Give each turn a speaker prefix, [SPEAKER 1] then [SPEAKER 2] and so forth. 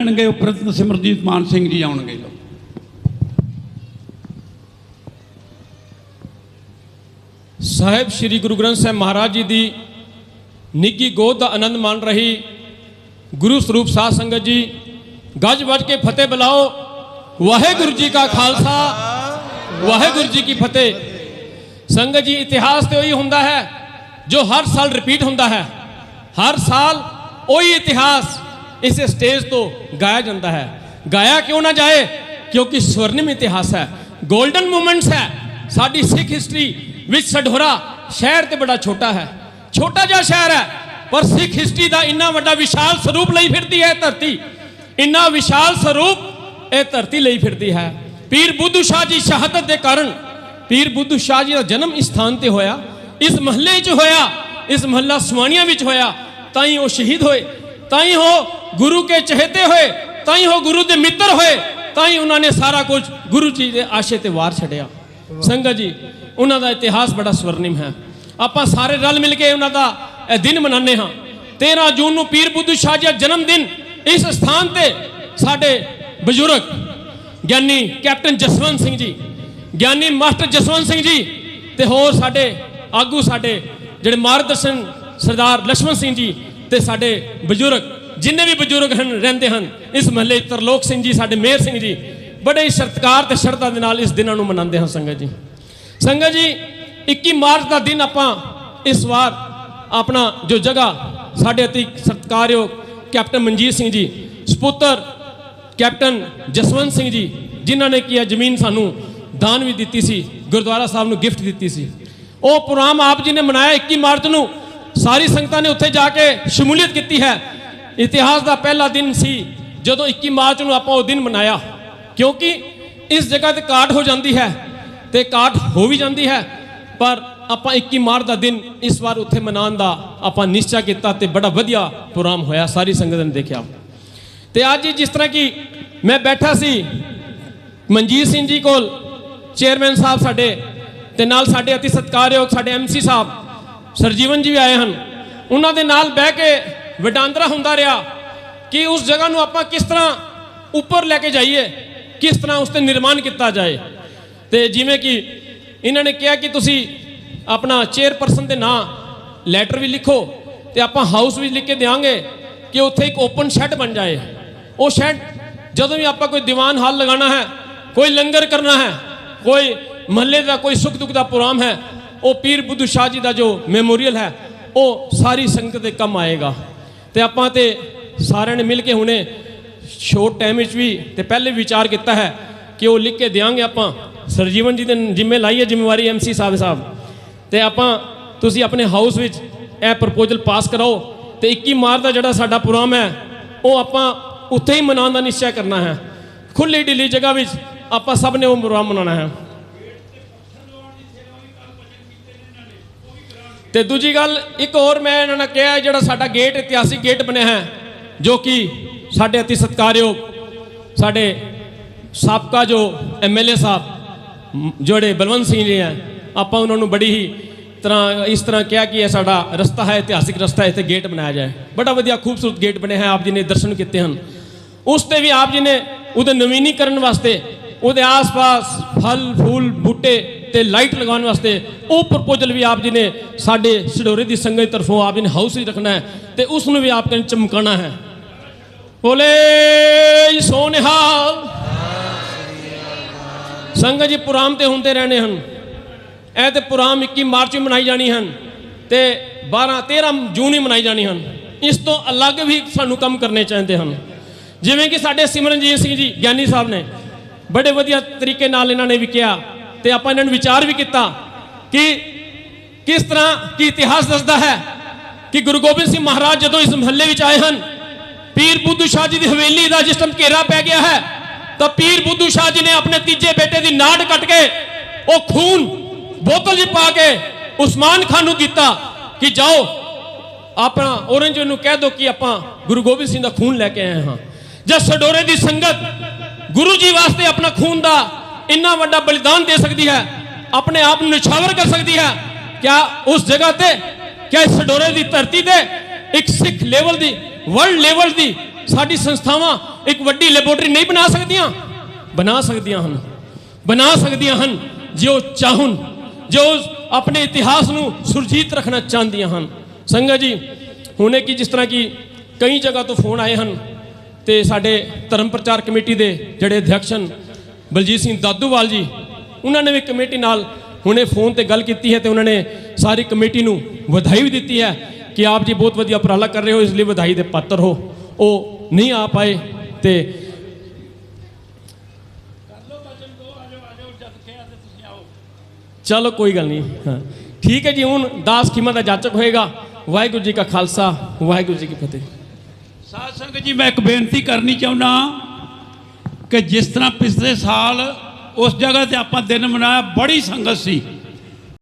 [SPEAKER 1] ਆਉਣਗੇ ਉਪਰੰਤ ਸਿਮਰਜੀਤ ਮਾਨ ਸਿੰਘ ਜੀ ਆਉਣਗੇ ਲੋ
[SPEAKER 2] ਸਾਹਿਬ ਸ੍ਰੀ ਗੁਰੂ ਗ੍ਰੰਥ ਸਾਹਿਬ ਮਹਾਰਾਜ ਜੀ ਦੀ ਨਿੱਗੀ ਗੋਦ ਦਾ ਆਨੰਦ ਮਾਣ ਰਹੀ ਗੁਰੂ ਸਰੂਪ ਸਾਧ ਸੰਗਤ ਜੀ, ਗੱਜ ਵੱਜ ਕੇ ਫਤਿਹ ਬੁਲਾਓ। ਵਾਹਿਗੁਰੂ ਜੀ ਕਾ ਖਾਲਸਾ, ਵਾਹਿਗੁਰੂ ਜੀ ਕੀ ਫਤਿਹ। ਸੰਗਤ ਜੀ, ਇਤਿਹਾਸ ਤੇ ਉਹੀ ਹੁੰਦਾ ਹੈ, ਜੋ ਹਰ ਸਾਲ ਰਿਪੀਟ ਹੁੰਦਾ ਹੈ। ਹਰ ਸਾਲ ਉਹੀ ਇਤਿਹਾਸ। ਇਸ ਸਟੇਜ ਤੋਂ ਗਾਇਆ ਜਾਂਦਾ ਹੈ। ਗਾਇਆ ਕਿਉਂ ਨਾ ਜਾਏ? ਕਿਉਂਕਿ ਸਵਰਨਿਮ ਇਤਿਹਾਸ ਹੈ। 골ਡਨ ਮੂਮੈਂਟਸ ਹੈ। ਸਾਡੀ ਸਿੱਖ ਹਿਸਟਰੀ ਵਿੱਚ ਸਢੋਰਾ ਸ਼ਹਿਰ ਤੇ ਬੜਾ ਛੋਟਾ ਹੈ। ਛੋਟਾ ਜਿਹਾ ਸ਼ਹਿਰ ਹੈ, ਪਰ ਸਿੱਖ ਹਿਸਟਰੀ ਦਾ ਇੰਨਾ ਵੱਡਾ ਵਿਸ਼ਾਲ ਸਰੂਪ ਲਈ ਫਿਰਦੀ ਹੈ ਇਹ ਧਰਤੀ। ਇੰਨਾ ਵਿਸ਼ਾਲ ਸਰੂਪ ਇਹ ਧਰਤੀ ਲਈ ਫਿਰਦੀ ਹੈ। ਪੀਰ ਬੁੱਧੂ ਸ਼ਾਹ ਜੀ ਸ਼ਹਾਦਤ ਦੇ ਕਾਰਨ, ਪੀਰ ਬੁੱਧੂ ਸ਼ਾਹ ਜੀ ਦਾ ਜਨਮ ਇਸ ਸਥਾਨ ਤੇ ਹੋਇਆ। ਇਸ ਮਹੱਲੇ 'ਚ ਹੋਇਆ, ਇਸ ਮਹੱਲਾ ਸਵਾਣੀਆਂ ਵਿੱਚ ਹੋਇਆ, ਤਾਂ ਹੀ ਉਹ ਸ਼ਹੀਦ ਹੋਏ। ਤਾਂ ਹੀ ਉਹ ਗੁਰੂ ਕੇ ਚਹਤੇ ਹੋਏ ਤਾਂ ਹੀ ਉਹ ਗੁਰੂ ਦੇ ਮਿੱਤਰ ਹੋਏ ਤਾਂ ਹੀ ਉਹਨਾਂ ਨੇ ਸਾਰਾ ਕੁਝ ਗੁਰੂ ਜੀ ਦੇ ਆਸ਼ੇ ਤੇ ਵਾਰ ਛੜਿਆ ਸੰਗਤ ਜੀ, ਉਹਨਾਂ ਦਾ ਇਤਿਹਾਸ ਬੜਾ ਸਵਰਨਿਮ ਹੈ। ਆਪਾਂ ਸਾਰੇ ਰਲ ਮਿਲ ਕੇ ਉਹਨਾਂ ਦਾ ਇਹ ਦਿਨ ਮਨਾਉਂਦੇ ਹਾਂ। 13 ਜੂਨ ਨੂੰ ਪੀਰ ਬੁੱਧੂ ਸ਼ਾਹ ਜੀ ਦਾ ਜਨਮ ਦਿਨ ਇਸ ਸਥਾਨ ਤੇ ਸਾਡੇ ਬਜ਼ੁਰਗ ਗਿਆਨੀ ਕੈਪਟਨ ਜਸਵੰਤ ਸਿੰਘ ਜੀ, ਗਿਆਨੀ ਮਾਸਟਰ ਜਸਵੰਤ ਸਿੰਘ ਜੀ ਤੇ ਹੋਰ ਸਾਡੇ ਆਗੂ ਸਾਡੇ ਜਿਹੜੇ ਮਾਰਗਦਰਸ਼ਨ ਸਰਦਾਰ ਲక్ష్మణ ਸਿੰਘ ਜੀ ਤੇ ਸਾਡੇ ਬਜ਼ੁਰਗ, ਜਿੰਨੇ ਵੀ ਬਜ਼ੁਰਗ ਹਨ, ਰਹਿੰਦੇ ਹਨ, ਇਸ ਮਹੱਲੇ ਤਰਲੋਕ ਸਿੰਘ ਜੀ, ਸਾਡੇ ਮੇਹਰ ਸਿੰਘ ਜੀ, ਬੜੇ ਹੀ ਸਤਿਕਾਰ ਤੇ ਸ਼ਰਧਾ ਦੇ ਨਾਲ ਇਸ ਦਿਨਾਂ ਨੂੰ ਮਨਾਉਂਦੇ ਹਾਂ ਸੰਗਤ ਜੀ। ਸੰਗਤ ਜੀ 21 ਮਾਰਚ ਦਾ ਦਿਨ ਆਪਾਂ ਇਸ ਵਾਰ ਆਪਣਾ ਜੋ ਜਗ੍ਹਾ ਸਾਡੇ ਅਤੀ ਸਤਿਕਾਰਯੋਗ ਕੈਪਟਨ ਮਨਜੀਤ ਸਿੰਘ ਜੀ, ਸਪੁੱਤਰ ਕੈਪਟਨ ਜਸਵੰਤ ਸਿੰਘ ਜੀ, ਜਿਨ੍ਹਾਂ ਨੇ ਕੀ ਹੈ ਜ਼ਮੀਨ ਸਾਨੂੰ ਦਾਨ ਵੀ ਦਿੱਤੀ ਸੀ, ਗੁਰਦੁਆਰਾ ਸਾਹਿਬ ਨੂੰ ਗਿਫਟ ਦਿੱਤੀ ਸੀ। ਉਹ ਪ੍ਰੋਗਰਾਮ ਆਪ ਜੀ ਨੇ ਮਨਾਇਆ 21 ਮਾਰਚ ਨੂੰ। ਸਾਰੀ ਸੰਗਤਾਂ ਨੇ ਉੱਥੇ ਜਾ ਕੇ ਸ਼ਮੂਲੀਅਤ ਕੀਤੀ ਹੈ। ਇਤਿਹਾਸ ਦਾ ਪਹਿਲਾ ਦਿਨ ਸੀ, ਜਦੋਂ 21 ਮਾਰਚ ਨੂੰ ਆਪਾਂ ਉਹ ਦਿਨ ਮਨਾਇਆ। ਕਿਉਂਕਿ ਇਸ ਜਗ੍ਹਾ ਤੇ ਕਾਟ ਹੋ ਜਾਂਦੀ ਹੈ ਤੇ ਕਾਟ ਹੋ ਵੀ ਜਾਂਦੀ ਹੈ, ਪਰ ਆਪਾਂ 21 ਮਾਰਚ ਦਾ ਦਿਨ ਇਸ ਵਾਰ ਉੱਥੇ ਮਨਾਉਣ ਦਾ ਆਪਾਂ ਨਿਸ਼ਚਾ ਕੀਤਾ ਤੇ ਬੜਾ ਵਧੀਆ ਪ੍ਰੋਗਰਾਮ ਹੋਇਆ, ਸਾਰੀ ਸੰਗਤ ਨੇ ਦੇਖਿਆ। ਤੇ ਅੱਜ ਜਿਸ ਤਰ੍ਹਾਂ ਕਿ ਮੈਂ ਬੈਠਾ ਸੀ, ਮਨਜੀਤ ਸਿੰਘ ਜੀ ਕੋਲ, ਚੇਅਰਮੈਨ ਸਾਹਿਬ ਸਾਡੇ, ਤੇ ਨਾਲ ਸਾਡੇ ਅਤੀ ਸਤਿਕਾਰਯੋਗ ਸਾਡੇ ਐਮਸੀ ਸਾਹਿਬ ਸਰਜੀਵਨ ਜੀ ਵੀ ਆਏ ਹਨ। ਉਹਨਾਂ ਦੇ ਨਾਲ ਬਹਿ ਕੇ ਵਟਾਂਦਰਾ ਹੁੰਦਾ ਰਿਹਾ ਕਿ ਉਸ ਜਗ੍ਹਾ ਨੂੰ ਆਪਾਂ ਕਿਸ ਤਰ੍ਹਾਂ ਉੱਪਰ ਲੈ ਕੇ ਜਾਈਏ, ਕਿਸ ਤਰ੍ਹਾਂ ਉਸ ਤੇ ਨਿਰਮਾਣ ਕੀਤਾ ਜਾਏ। ਤੇ ਜਿਵੇਂ ਕਿ ਇਹਨਾਂ ਨੇ ਕਿਹਾ ਕਿ ਤੁਸੀਂ ਆਪਣਾ ਚੇਅਰਪਰਸਨ ਦੇ ਨਾਂ ਲੈਟਰ ਵੀ ਲਿਖੋ ਤੇ ਆਪਾਂ ਹਾਊਸ ਵੀ ਲਿਖ ਕੇ ਦੇਵਾਂਗੇ ਕਿ ਉੱਥੇ ਇੱਕ ਓਪਨ ਸ਼ੈੱਡ ਬਣ ਜਾਏ। ਉਹ ਸ਼ੈੱਡ ਜਦੋਂ ਵੀ ਆਪਾਂ ਕੋਈ ਦੀਵਾਨ ਹਾਲ ਲਗਾਉਣਾ ਹੈ, ਕੋਈ ਲੰਗਰ ਕਰਨਾ ਹੈ, ਕੋਈ ਮਹੱਲੇ ਦਾ ਕੋਈ ਸੁੱਖ ਦੁੱਖ ਦਾ ਪ੍ਰੋਗਰਾਮ ਹੈ ਉਹ ਪੀਰ ਬੁੱਧੂ ਸ਼ਾਹ ਜੀ ਦਾ ਜੋ ਮੈਮੋਰੀਅਲ ਹੈ, ਉਹ ਸਾਰੀ ਸੰਗਤ ਦੇ ਕੰਮ ਆਏਗਾ। ਤੇ ਆਪਾਂ ਤੇ ਸਾਰਿਆਂ ਨੇ ਮਿਲ ਕੇ ਹੁਣੇ ਸ਼ੋਰਟ ਟਾਈਮ ਵਿੱਚ ਵੀ ਤੇ ਪਹਿਲੇ ਵੀ ਵਿਚਾਰ ਕੀਤਾ ਹੈ ਕਿ ਉਹ ਲਿਖ ਕੇ ਦੇਵਾਂਗੇ ਆਪਾਂ। ਸਰਜੀਵਨ ਜੀ ਦੇ ਜਿੰਮੇ ਲਾਈਏ ਜ਼ਿੰਮੇਵਾਰੀ ਐਮਸੀ ਸਾਹਿਬ ਸਾਹਿਬ। ਤੇ ਆਪਾਂ ਤੁਸੀਂ ਆਪਣੇ ਹਾਊਸ ਵਿੱਚ ਇਹ ਪ੍ਰਪੋਜ਼ਲ ਪਾਸ ਕਰਾਓ ਤੇ 21 ਮਾਰਚ ਦਾ ਜਿਹੜਾ ਸਾਡਾ ਪ੍ਰੋਗਰਾਮ ਹੈ, ਉਹ ਆਪਾਂ ਉੱਥੇ ਹੀ ਮਨਾਉਣ ਦਾ ਨਿਸ਼ਚੈ ਕਰਨਾ ਹੈ। ਖੁੱਲੀ ਢਿੱਲੀ ਜਗ੍ਹਾ ਵਿੱਚ ਆਪਾਂ ਸਭ ਨੇ ਉਹ ਪ੍ਰੋਗਰਾਮ ਮਨਾਉਣਾ ਹੈ। ਤੇ ਦੂਜੀ ਗੱਲ, ਇੱਕ ਹੋਰ ਮੈਂ ਇਹਨਾਂ ਨੇ ਕਿਹਾ ਜਿਹੜਾ ਸਾਡਾ ਗੇਟ, ਇਤਿਹਾਸਿਕ ਗੇਟ ਬਣਿਆ ਹੈ, ਜੋ ਕਿ ਸਾਡੇ ਅਤੀ ਸਤਿਕਾਰਯੋਗ ਸਾਡੇ ਸਾਬਕਾ ਜੋ ਐਮਐਲਏ ਸਾਹਿਬ, ਜਿਹੜੇ ਬਲਵੰਤ ਸਿੰਘ ਜੀ ਹੈ, ਆਪਾਂ ਉਹਨਾਂ ਨੂੰ ਬੜੀ ਹੀ ਤਰ੍ਹਾਂ, ਇਸ ਤਰ੍ਹਾਂ ਕਿਹਾ ਕਿ ਇਹ ਸਾਡਾ ਰਸਤਾ ਹੈ, ਇਤਿਹਾਸਿਕ ਰਸਤਾ ਹੈ, ਇੱਥੇ ਗੇਟ ਬਣਾਇਆ ਜਾਏ। ਬੜਾ ਵਧੀਆ, ਖੂਬਸੂਰਤ ਗੇਟ ਬਣਿਆ ਹੈ, ਆਪ ਜੀ ਨੇ ਦਰਸ਼ਨ ਕੀਤੇ ਹਨ। ਉਸ ਤੇ ਵੀ ਆਪ ਜੀ ਨੇ ਉਹਦੇ ਨਵੀਨੀਕਰਨ ਵਾਸਤੇ ਉਹਦੇ ਆਸ-ਪਾਸ ਫਲ, ਫੂਲ, ਬੂਟੇ ਤੇ ਲਾਈਟ ਲਗਾਉਣ ਵਾਸਤੇ ਉਹ ਪ੍ਰਪੋਜ਼ਲ ਵੀ ਆਪ ਜੀ ਨੇ ਸਾਡੇ ਸਡੋਰੇ ਦੀ ਸੰਗਤ ਦੀ ਤਰਫੋਂ ਆਪ ਜੀ ਨੇ ਹਾਊਸ ਹੀ ਰੱਖਣਾ ਹੈ ਤੇ ਉਸ ਨੂੰ ਵੀ ਆਪ ਨੇ ਚਮਕਾਉਣਾ ਹੈ। ਬੋਲੇ ਸੋਨਿਹਾਲ ਸੰਗਤ ਜੀ, ਪੁਰਾਮ ਤੇ ਹੁੰਦੇ ਰਹਿਣੇ ਹਨ। ਇਹ ਤੇ ਪੁਰਾਮ 21 ਮਾਰਚ ਨੂੰ ਮਨਾਈ ਜਾਣੀ ਹਨ ਤੇ 12 13 ਜੂਨ ਹੀ ਮਨਾਈ ਜਾਣੀ ਹਨ। ਇਸ ਤੋਂ ਅਲੱਗ ਵੀ ਸਾਨੂੰ ਕੰਮ ਕਰਨੇ ਚਾਹੀਦੇ ਹਨ। ਜਿਵੇਂ ਕਿ ਸਾਡੇ ਸਿਮਰਨਜੀਤ ਸਿੰਘ ਜੀ, ਗਿਆਨੀ ਸਾਹਿਬ ਨੇ ਬੜੇ ਵਧੀਆ ਤਰੀਕੇ ਨਾਲ ਇਹਨਾਂ ਨੇ ਵੀ ਕਿਹਾ ਤੇ ਆਪਾਂ ਇਹਨਾਂ ਨੂੰ ਵਿਚਾਰ ਵੀ ਕੀਤਾ ਕਿ ਕਿਸ ਤਰ੍ਹਾਂ ਕੀ ਇਤਿਹਾਸ ਦੱਸਦਾ ਹੈ ਕਿ ਗੁਰੂ ਗੋਬਿੰਦ ਸਿੰਘ ਮਹਾਰਾਜ ਜਦੋਂ ਇਸ ਮਹੱਲੇ ਵਿੱਚ ਆਏ ਹਨ, ਪੀਰ ਬੁੱਧੂ ਸ਼ਾਹ ਜੀ ਦੀ ਹਵੇਲੀ ਦਾ ਜਿਸ ਟਾਈਮ ਘੇਰਾ ਪੈ ਗਿਆ ਹੈ, ਤਾਂ ਪੀਰ ਬੁੱਧੂ ਸ਼ਾਹ ਜੀ ਨੇ ਆਪਣੇ ਤੀਜੇ ਬੇਟੇ ਦੀ ਨਾੜ ਕੱਟ ਕੇ ਉਹ ਖੂਨ ਬੋਤਲ 'ਚ ਪਾ ਕੇ ਉਸਮਾਨ ਖਾਨ ਨੂੰ ਦਿੱਤਾ ਕਿ ਜਾਓ, ਆਪਣਾ ਔਰੰਜ ਨੂੰ ਕਹਿ ਦਿਓ ਕਿ ਆਪਾਂ ਗੁਰੂ ਗੋਬਿੰਦ ਸਿੰਘ ਦਾ ਖੂਨ ਲੈ ਕੇ ਆਏ ਹਾਂ। ਜਦ ਸਡੋਰੇ ਦੀ ਸੰਗਤ ਗੁਰੂ ਜੀ ਵਾਸਤੇ ਆਪਣਾ ਖੂਨ ਦਾ ਇੰਨਾ ਵੱਡਾ ਬਲੀਦਾਨ ਦੇ ਸਕਦੀ ਹੈ, ਆਪਣੇ ਆਪ ਨੂੰ ਨਿਛਾਵਰ ਕਰ ਸਕਦੀ ਹੈ। ਕਿਆ ਉਸ ਜਗ੍ਹਾ ਤੇ, ਕਿਆ ਇਸ ਸਡੋਰੇ ਦੀ ਧਰਤੀ ਤੇ ਇੱਕ ਸਿੱਖ ਲੈਵਲ ਦੀ ਵਰਲਡ ਲੈਵਲ ਦੀ ਸਾਡੀ ਸੰਸਥਾਵਾਂ ਇੱਕ ਵੱਡੀ ਲੈਬੋਰਟਰੀ ਨਹੀਂ ਬਣਾ ਸਕਦੀਆਂ? ਬਣਾ ਸਕਦੀਆਂ ਹਨ। ਬਣਾ ਸਕਦੀਆਂ ਹਨ, ਜੇ ਉਹ ਚਾਹਣ, ਜੋ ਆਪਣੇ ਇਤਿਹਾਸ ਨੂੰ ਸੁਰਜੀਤ ਰੱਖਣਾ ਚਾਹੁੰਦੀਆਂ ਹਨ। ਸੰਗਤ ਜੀ, ਹੁਣੇ ਕੀ ਜਿਸ ਤਰ੍ਹਾਂ ਕਿ ਕਈ ਜਗ੍ਹਾ ਤੋਂ ਫੋਨ ਆਏ ਹਨ। ਤੇ ਸਾਡੇ ਧਰਮ ਪ੍ਰਚਾਰ ਕਮੇਟੀ ਦੇ ਜਿਹੜੇ ਅਧਿਅਕਸ਼ ਹਨ, ਬਲਜੀਤ ਸਿੰਘ ਦਾਦੂਵਾਲ ਜੀ, ਉਹਨਾਂ ਨੇ ਵੀ ਕਮੇਟੀ ਨਾਲ ਹੁਣੇ ਫੋਨ ਤੇ ਗੱਲ ਕੀਤੀ ਹੈ ਤੇ ਉਹਨਾਂ ਨੇ ਸਾਰੀ ਕਮੇਟੀ ਨੂੰ ਵਧਾਈ ਵੀ ਦਿੱਤੀ ਹੈ ਕਿ ਆਪ ਜੀ ਬਹੁਤ ਵਧੀਆ ਉਪਰਾਲਾ ਕਰ ਰਹੇ ਹੋ, ਇਸ ਲਈ ਵਧਾਈ ਦੇ ਪਾਤਰ ਹੋ। ਉਹ ਨਹੀਂ ਆ ਪਾਏ ਤੇ ਚਲੋ ਕੋਈ ਗੱਲ ਨਹੀਂ, ਹਾਂ। ਠੀਕ ਹੈ ਜੀ, ਹੁਣ ਦਾਸ ਖਿਮਾ ਦਾ ਜਾਚਕ ਹੋਏਗਾ। ਵਾਹਿਗੁਰੂ ਜੀ ਕਾ ਖਾਲਸਾ, ਵਾਹਿਗੁਰੂ ਜੀ ਕੀ ਫਤਿਹ।
[SPEAKER 1] ਸਾਧ ਸੰਗਤ ਜੀ, ਮੈਂ ਇੱਕ ਬੇਨਤੀ ਕਰਨੀ ਚਾਹੁੰਦਾ ਕਿ ਜਿਸ ਤਰ੍ਹਾਂ ਪਿਛਲੇ ਸਾਲ ਉਸ ਜਗ੍ਹਾ ਤੇ ਆਪਾਂ ਦਿਨ ਮਨਾਇਆ, ਬੜੀ ਸੰਗਤ ਸੀ।